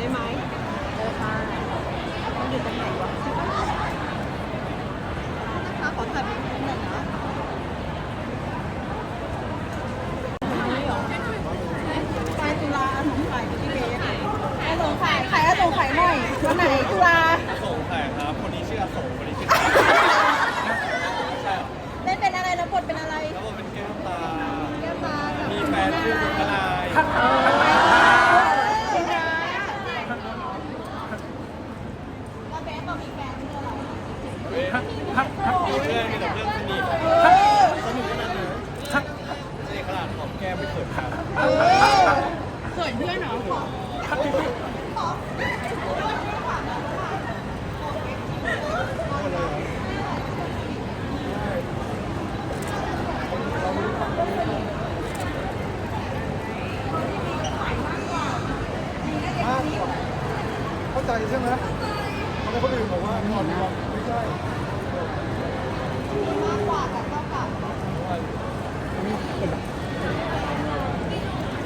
ได้ไหมเออค่ะมันอยู่ตรงไหนวะนะคะขอถ่ายเป็นนหนึ่งนะไปตุลาอสไข่ที่เบสอสงไข่ข่อสงไหน่วันไหนตุลาส่งแผครับ คนนี้ชื่ออโศกคนนี้ชื่อใช่เล่นเป็นอะไรแล้วบทเป็นอะไร แล้วก็เป็นแก้วตา แก้วตามีแฟนชื่อสุนทราย ใจใช่ไหมทำไมคนอื่นบอกว่าอ่อนไม่ใช่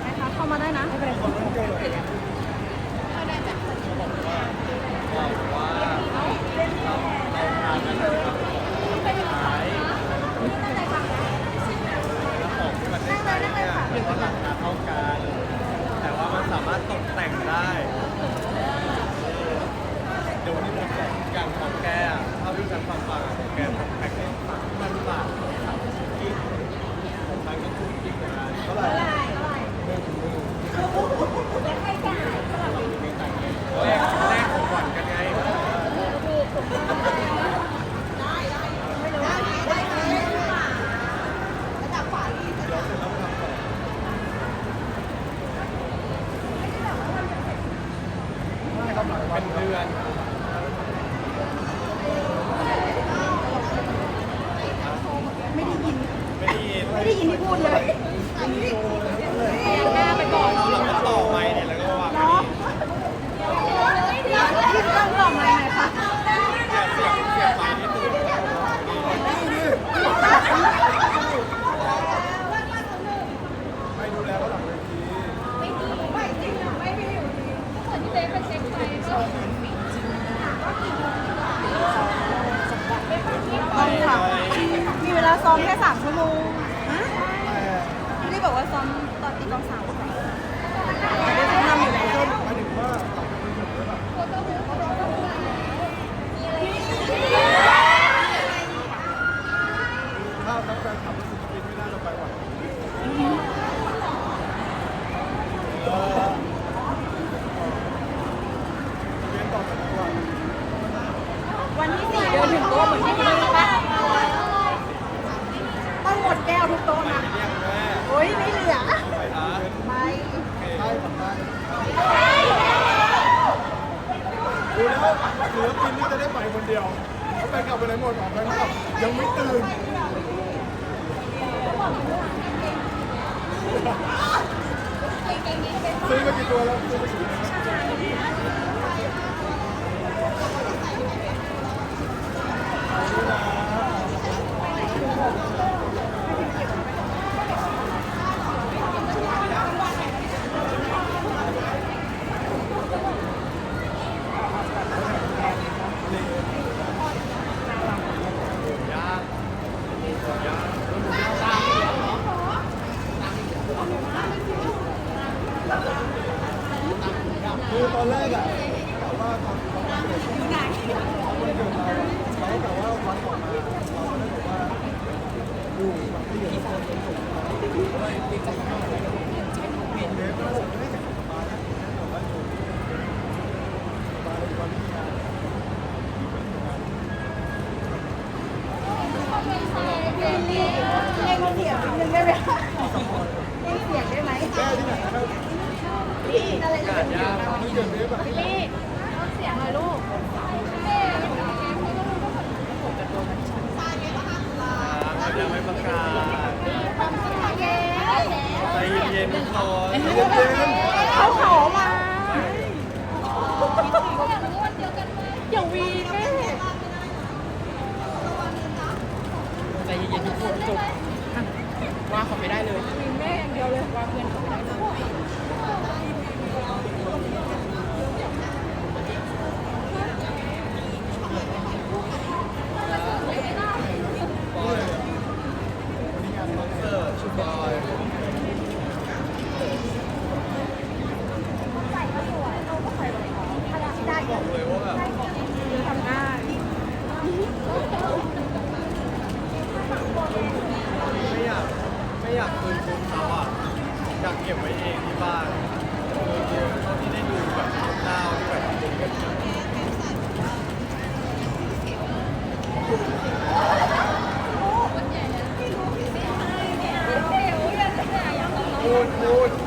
นะคะเข้ามาได้นะไม่เป็นไร คนต้องเจอเลย บอกว่าเราเราทานกันนะครับขายของที่มันได้ใช้เนี่ยเป็นว่าราคาเท่ากัน แต่ว่ามันสามารถตกแต่งได้ เดี๋ยววันนี้ผมบอกอย่างของแกอะเท่าที่ฉันฟังฟังอะของแกตกแต่งได้สามพันบาทสามสิบกิ๊กของฉันก็ถูกกิ๊กเหมือนกันเท่าไหร่หนึ่งหมื่นแรกแรกของขวัญกันไง ไม่ทำหลายวั เป็น นเดือน ไม่ได้ยิน ไม่ ได้ยินไม่ได้ยินที่พูดเลยแม่ไปบอกเราเราก็ต่อไปเนี่ยแล้วก็วางไว้เนาะนี่ที่เรื่องต่อมาไหนคะเสียบเสียบเสียบไปนี่ตื่นไปดูแลเขาหลังเวทีต้องค่ะมีเวลาซ้อมแค่สามชั่วโมงฮะ แต่ พี่ได้บอกว่าซ้อมตอนตีกองสามไม่ได้ทำอยู่แล้ว หมายถึงว่าหลังจากนี้จบแล้วแบบถ้านักแฟนคลับรู้สึกกินไม่น่าจะไปไหวเรียนต่อจากนี้ว่า วันที่สี่เดินถึงโต๊ะเหมือนที่นี่ปะต้องหมดแก้วทุกโต๊ะนะ เรียกแม่ โอ้ยไม่เหลือ ไปนะ ไม่ ใช่ผมได้ดูแล้วเหลือกินน่จะได้ไปคนเดียวเขาไปกลับไปไหนหมดออกไปกลับยังไม่ตื่นซื้อมากี่ตัวแล้วซื้อมากี่ตัวแล้วตอนแรกอะกะว่าตอนตอนเกิดวันเกิดเราอะเราก็กะว่าวันต่อมาเราก็ได้บอกว่าอยู่แบบที่อยู่ในคนเป็นสุขเราก็เลยดีใจมากเลยเห็นเลยว่าผมไม่ได้เห็นสบายนะแต่ว่าอยู่สบายอยู่วันที่งาน เล่นเล่นเล่ นเสียงนิดนึงได้ไหมคะเล่นเสียงได้ไหมแก้ที่ไหนนะครับพี่อะไรจะเป็นยากที่เกิดเรื่องแบบพี่เสียงหน่อยลูกยังไม่ประกาศใจเย็นๆทุกคนเขาขอมาอย่าวีแม่ใจเย็นๆทุกคนจบ ว่าเขาไม่ได้เลยมีแม่อย่างเดียวเลยว่าเพื่อนเขาไม่ได้เลย จะเก็บไว้เองที่บ้านตัวที่ได้ดูแบบดาที่แบบตันพูด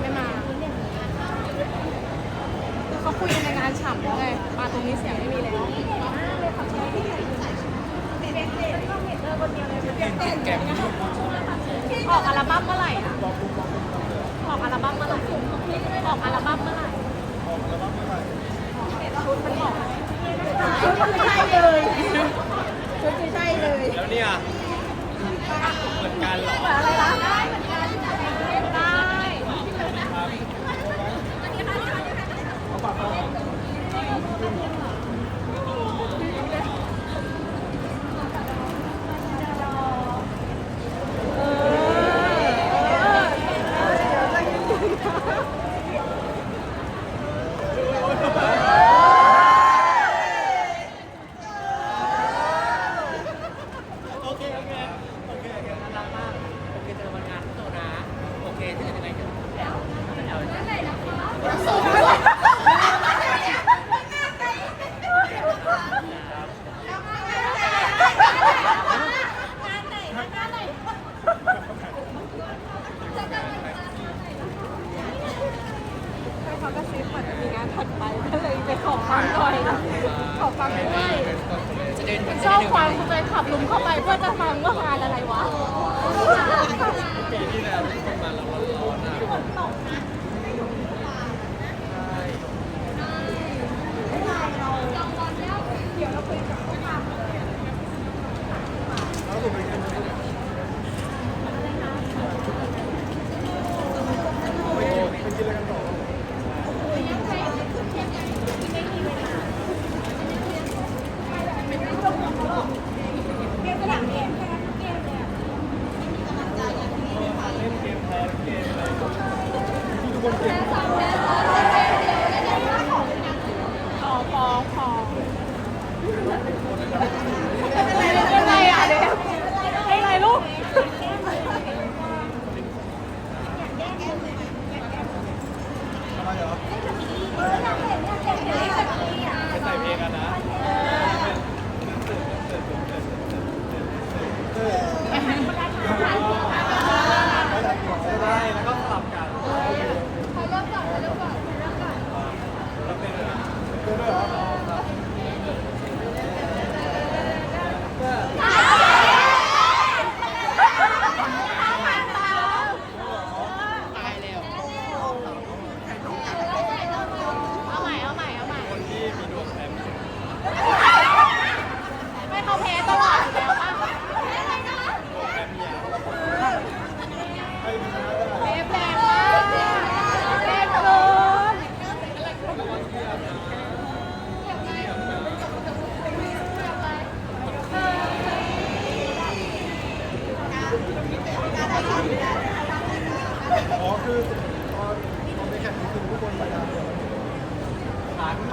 ไม่มาคือเขาคุยกันในงานฉ่ำแล้วไงมาตรงนี้เสียงไม่มีแล้วออกอัลบั้มเมื่อไหร่อะออกอัลบั้มเมื่อไหร่ออกอัลบั้มเมื่อไหร่ชุดมันออกชุดมันใช่เลยชุดมัใช่เลย แล้วเนี่ยเหมือนกันเหรออะไรล่ะ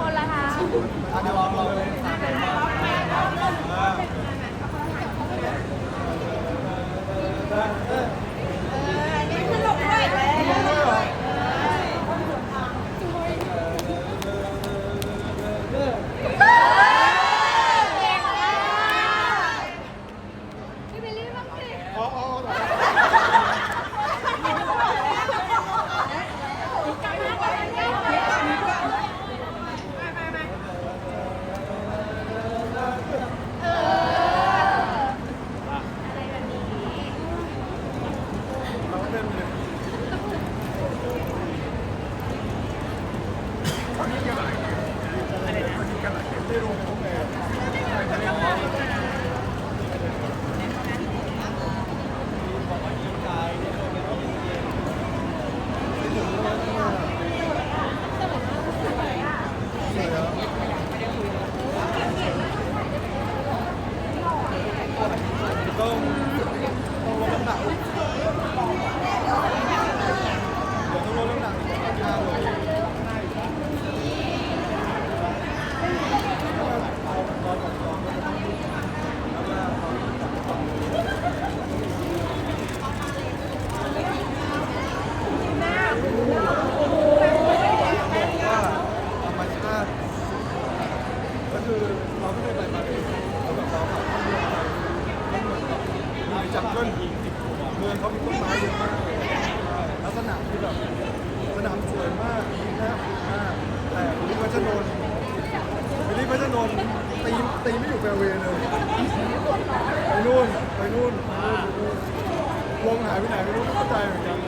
คนละคะเดี๋ยวลองลองเลย จับเกิลเมืองเขามีต้นไม้เยอะมากแล้วสนามที่แบบสนามสวยมากมีหน้าฝึกมาก แต่ลิวัชนนท์ลิวัชนนตีตีไม่อยู่แฟร์เวย์เลยไปนู่นไปนู่นไปนู่นวงหายไปไหนไม่รู้ไม่เข้าใจเหมือนกัน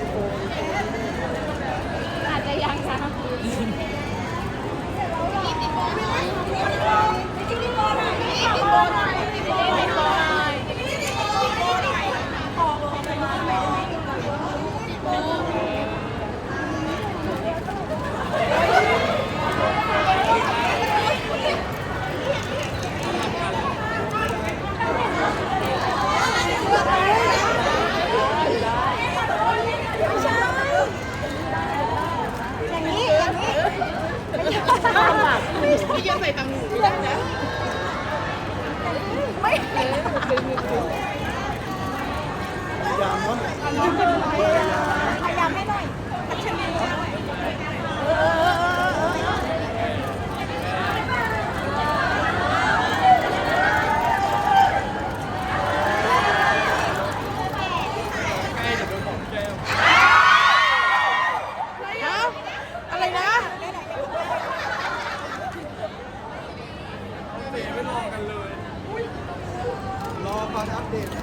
before. ไม่ยืนใส่ตังหูได้นะไม่ยายามเนาะพยพยายามให้หน่อยพัชรีเออ อะไรนะ ร อฟังอัปเดตนะ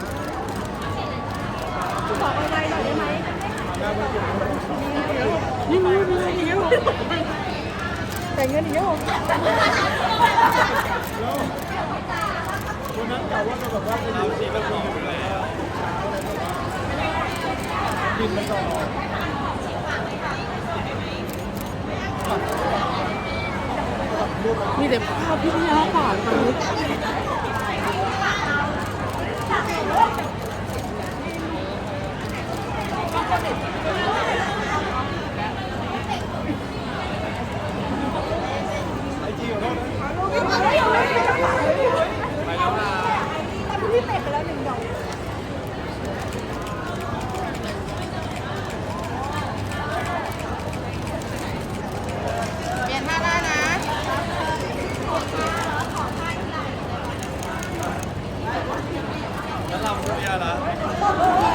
บอกไวๆหน่อยได้ไหมงานวันเกิดเขานี่มีมีมีเยอะแต่เงินเยอะวันนั้นกะว่าจะแบบว่าจะอยู่ที่ประตูอยู่แล้วบินมาต่อมีแต่ภาพพี่ยาป่านมา 厉害了。